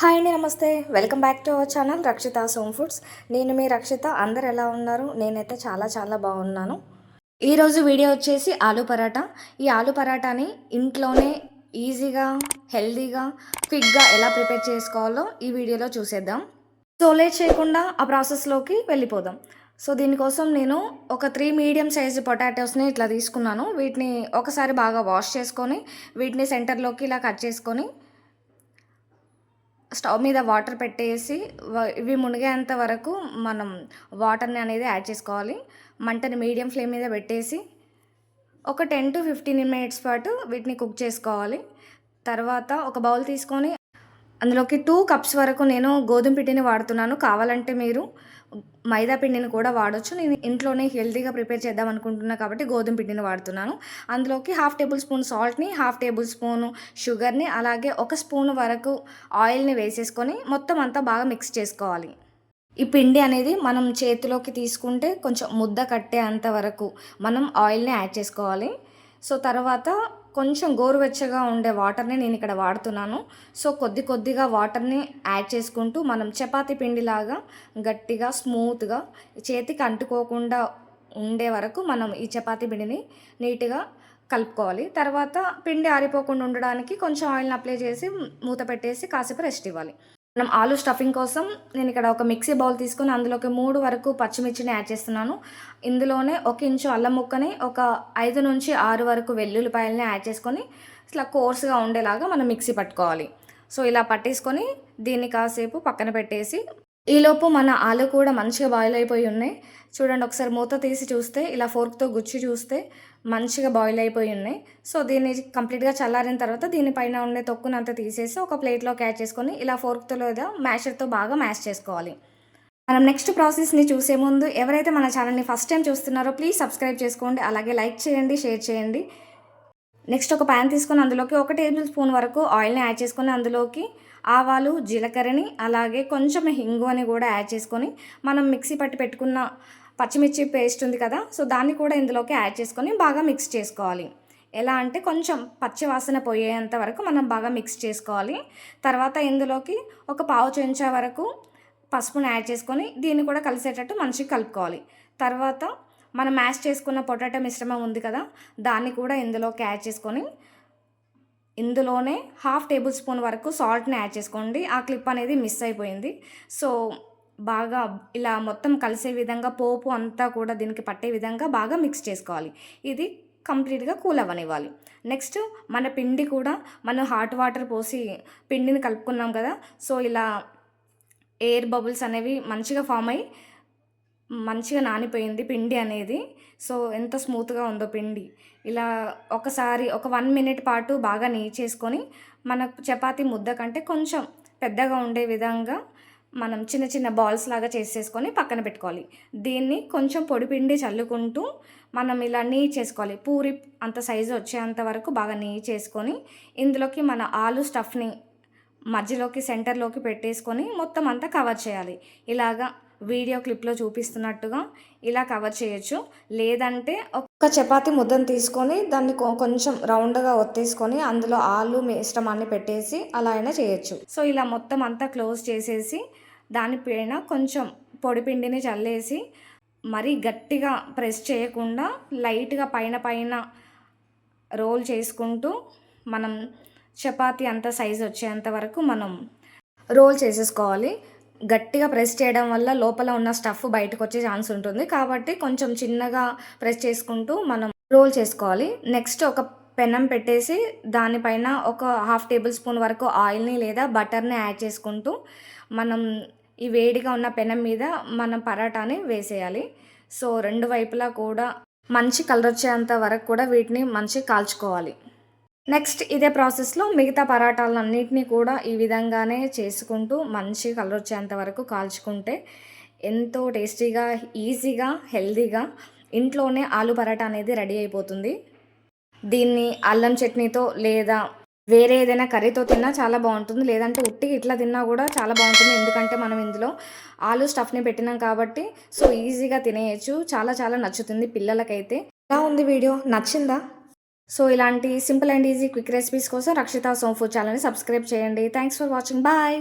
Hi అండి నమస్తే. Welcome back to our channel Rakshita Som foods. నేను మీ రక్షిత. అందరు ఎలా ఉన్నారు? నేనైతే చాలా చాలా బాగున్నాను. ఈరోజు వీడియో వచ్చేసి ఆలు పరాటా. ఈ ఆలు పరాటాని ఇంట్లోనే ఈజీగా హెల్దీగా క్విక్గా ఎలా ప్రిపేర్ చేసుకోవాలో ఈ వీడియోలో చూసేద్దాం. సో లేట్ చేయకుండా ఆ ప్రాసెస్లోకి వెళ్ళిపోదాం. సో దీనికోసం నేను ఒక త్రీ మీడియం సైజు పొటాటోస్ని ఇట్లా తీసుకున్నాను. వీటిని ఒకసారి బాగా వాష్ చేసుకొని వీటిని సెంటర్లోకి ఇలా కట్ చేసుకొని స్టవ్ మీద వాటర్ పెట్టేసి ఇవి మునిగేంత వరకు మనం వాటర్ని అనేది యాడ్ చేసుకోవాలి. మంటని మీడియం ఫ్లేమ్ మీద పెట్టేసి ఒక టెన్ టు ఫిఫ్టీన్ మినిట్స్ పాటు వీటిని కుక్ చేసుకోవాలి. తర్వాత ఒక బౌల్ తీసుకొని అందులోకి టూ కప్స్ వరకు నేను గోధుమ పిండిని వాడుతున్నాను. కావాలంటే మీరు మైదా పిండిని కూడా వాడొచ్చు. నేను ఇంట్లోనే హెల్తీగా ప్రిపేర్ చేద్దాం అనుకుంటున్నా కాబట్టి గోధుమ పిండిని వాడుతున్నాను. అందులోకి హాఫ్ టేబుల్ స్పూన్ సాల్ట్ని హాఫ్ టేబుల్ స్పూన్ షుగర్ని అలాగే ఒక స్పూన్ వరకు ఆయిల్ని వేసేసుకొని మొత్తం అంతా బాగా మిక్స్ చేసుకోవాలి. ఈ పిండి అనేది మనం చేతిలోకి తీసుకుంటే కొంచెం ముద్ద కట్టేంత వరకు మనం ఆయిల్ని యాడ్ చేసుకోవాలి. సో తర్వాత కొంచెం గోరువెచ్చగా ఉండే వాటర్ని నేను ఇక్కడ వాడుతున్నాను. సో కొద్ది కొద్దిగా వాటర్ని యాడ్ చేసుకుంటూ మనం చపాతీ పిండిలాగా గట్టిగా స్మూత్గా చేతికి అంటుకోకుండా ఉండే వరకు మనం ఈ చపాతీ పిండిని నీట్గా కలుపుకోవాలి. తర్వాత పిండి ఆరిపోకుండా ఉండడానికి కొంచెం ఆయిల్ని అప్లై చేసి మూత పెట్టేసి కాసేపు రెస్ట్ ఇవ్వాలి. మనం ఆలు స్టఫింగ్ కోసం నేను ఇక్కడ ఒక మిక్సీ బౌల్ తీసుకొని అందులోకి మూడు వరకు పచ్చిమిర్చిని యాడ్ చేస్తున్నాను. ఇందులోనే ఒక ఇంచు అల్లం ముక్కని ఒక ఐదు నుంచి ఆరు వరకు వెల్లుల్లిపాయలని యాడ్ చేసుకొని ఇట్లా కోర్స్గా ఉండేలాగా మనం మిక్సీ పట్టుకోవాలి. సో ఇలా పట్టేసుకొని దీన్ని కాసేపు పక్కన పెట్టేసి ఈలోపు మన ఆలు కూడా మంచిగా బాయిల్ అయిపోయి ఉన్నాయి. చూడండి ఒకసారి మూత తీసి చూస్తే ఇలా ఫోర్క్తో గుచ్చి చూస్తే మంచిగా బాయిల్ అయిపోయి ఉన్నాయి. సో దీన్ని కంప్లీట్గా చల్లారిన తర్వాత దీనిపైన ఉండే తొక్కునంతా తీసేసి ఒక ప్లేట్లో క్యాచ్ చేసుకొని ఇలా ఫోర్క్తో లేదా మ్యాషర్తో బాగా మ్యాష్ చేసుకోవాలి. మనం నెక్స్ట్ ప్రాసెస్ని చూసే ముందు ఎవరైతే మన ఛానల్ని ఫస్ట్ టైం చూస్తున్నారో ప్లీజ్ సబ్స్క్రైబ్ చేసుకోండి. అలాగే లైక్ చేయండి షేర్ చేయండి. నెక్స్ట్ ఒక ప్యాన్ తీసుకొని అందులోకి ఒక టేబుల్ స్పూన్ వరకు ఆయిల్ని యాడ్ చేసుకొని అందులోకి ఆవాలు జీలకర్రని అలాగే కొంచెం హింగు అని కూడా యాడ్ చేసుకొని మనం మిక్సీ పట్టి పెట్టుకున్న పచ్చిమిర్చి పేస్ట్ ఉంది కదా సో దాన్ని కూడా ఇందులోకి యాడ్ చేసుకొని బాగా మిక్స్ చేసుకోవాలి. ఎలా అంటే కొంచెం పచ్చి వాసన పోయేంత వరకు మనం బాగా మిక్స్ చేసుకోవాలి. తర్వాత ఇందులోకి ఒక పావు చెంచా వరకు పసుపుని యాడ్ చేసుకొని దీన్ని కూడా కలిసేటట్టు మంచిగా కలుపుకోవాలి. తర్వాత మనం మ్యాష్ చేసుకున్న పొటాటో మిశ్రమం ఉంది కదా దాన్ని కూడా ఇందులో యాడ్ చేసుకొని ఇందులోనే హాఫ్ టేబుల్ స్పూన్ వరకు సాల్ట్ని యాడ్ చేసుకోండి. ఆ క్లిప్ అనేది మిస్ అయిపోయింది. సో బాగా ఇలా మొత్తం కలిసే విధంగా పోపు అంతా కూడా దీనికి పట్టే విధంగా బాగా మిక్స్ చేసుకోవాలి. ఇది కంప్లీట్గా కూల్ అవ్వనివ్వాలి. నెక్స్ట్ మన పిండి కూడా మనం హాట్ వాటర్ పోసి పిండిని కలుపుకున్నాం కదా సో ఇలా ఎయిర్ బబుల్స్ అనేవి మంచిగా ఫామ్ అయ్యి మంచిగా నానిపోయింది పిండి అనేది. సో ఎంత స్మూత్గా ఉందో పిండి. ఇలా ఒకసారి ఒక వన్ మినిట్ పాటు బాగా నెయ్యి చేసుకొని మన చపాతీ ముద్ద కంటే కొంచెం పెద్దగా ఉండే విధంగా మనం చిన్న చిన్న బాల్స్ లాగా చేసేసుకొని పక్కన పెట్టుకోవాలి. దీన్ని కొంచెం పొడి పిండి చల్లుకుంటూ మనం ఇలా నెయ్యి చేసుకోవాలి పూరి అంత సైజు వచ్చేంత వరకు బాగా నెయ్యి చేసుకొని ఇందులోకి మన ఆలు స్టఫ్ని మధ్యలోకి సెంటర్లోకి పెట్టేసుకొని మొత్తం అంతా కవర్ చేయాలి. ఇలాగా వీడియో క్లిప్లో చూపిస్తున్నట్టుగా ఇలా కవర్ చేయొచ్చు. లేదంటే ఒక చపాతి ముద్దను తీసుకొని దాన్ని కొ- కొంచెం రౌండ్గా ఒత్తేసుకొని అందులో ఆలు మిశ్రమాన్ని పెట్టేసి అలా అయినా చేయొచ్చు. సో ఇలా మొత్తం అంతా క్లోజ్ చేసేసి దానిపైన కొంచెం పొడిపిండిని చల్లేసి మరీ గట్టిగా ప్రెస్ చేయకుండా లైట్గా పైన పైన రోల్ చేసుకుంటూ మనం చపాతీ అంత సైజ్ వచ్చేంత వరకు మనం రోల్ చేసేసుకోవాలి. గట్టిగా ప్రెస్ చేయడం వల్ల లోపల ఉన్న స్టఫ్ బయటకు వచ్చే ఛాన్స్ ఉంటుంది. కాబట్టి కొంచెం చిన్నగా ప్రెస్ చేసుకుంటూ మనం రోల్ చేసుకోవాలి. నెక్స్ట్ ఒక పెనం పెట్టేసి దానిపైన ఒక హాఫ్ టేబుల్ స్పూన్ వరకు ఆయిల్ని లేదా బటర్ని యాడ్ చేసుకుంటూ మనం ఈ వేడిగా ఉన్న పెనం మీద మనం పరాటాని వేసేయాలి. సో రెండు వైపులా కూడా మంచి కలర్ వచ్చేంత వరకు కూడా వీటిని మంచి కాల్చుకోవాలి. నెక్స్ట్ ఇదే ప్రాసెస్లో మిగతా పరాటాలన్నింటినీ కూడా ఈ విధంగానే చేసుకుంటూ మంచి కలర్ వచ్చేంత వరకు కాల్చుకుంటే ఎంతో టేస్టీగా ఈజీగా హెల్తీగా ఇంట్లోనే ఆలు పరాటా అనేది రెడీ అయిపోతుంది. దీన్ని అల్లం చట్నీతో లేదా వేరే ఏదైనా కర్రీతో తిన్నా చాలా బాగుంటుంది. లేదంటే ఉట్టి ఇట్లా తిన్నా కూడా చాలా బాగుంటుంది. ఎందుకంటే మనం ఇందులో ఆలు స్టఫ్ని పెట్టినాం కాబట్టి సో ఈజీగా తినేయచ్చు. చాలా చాలా నచ్చుతుంది పిల్లలకైతే. ఎలా ఉంది వీడియో? నచ్చిందా? సో ఇలాంటి simple and easy quick recipes కోసం రక్షిత సోమ్ ఫుడ్ ఛానల్ని సబ్స్క్రైబ్ చేయండి. Thanks for watching bye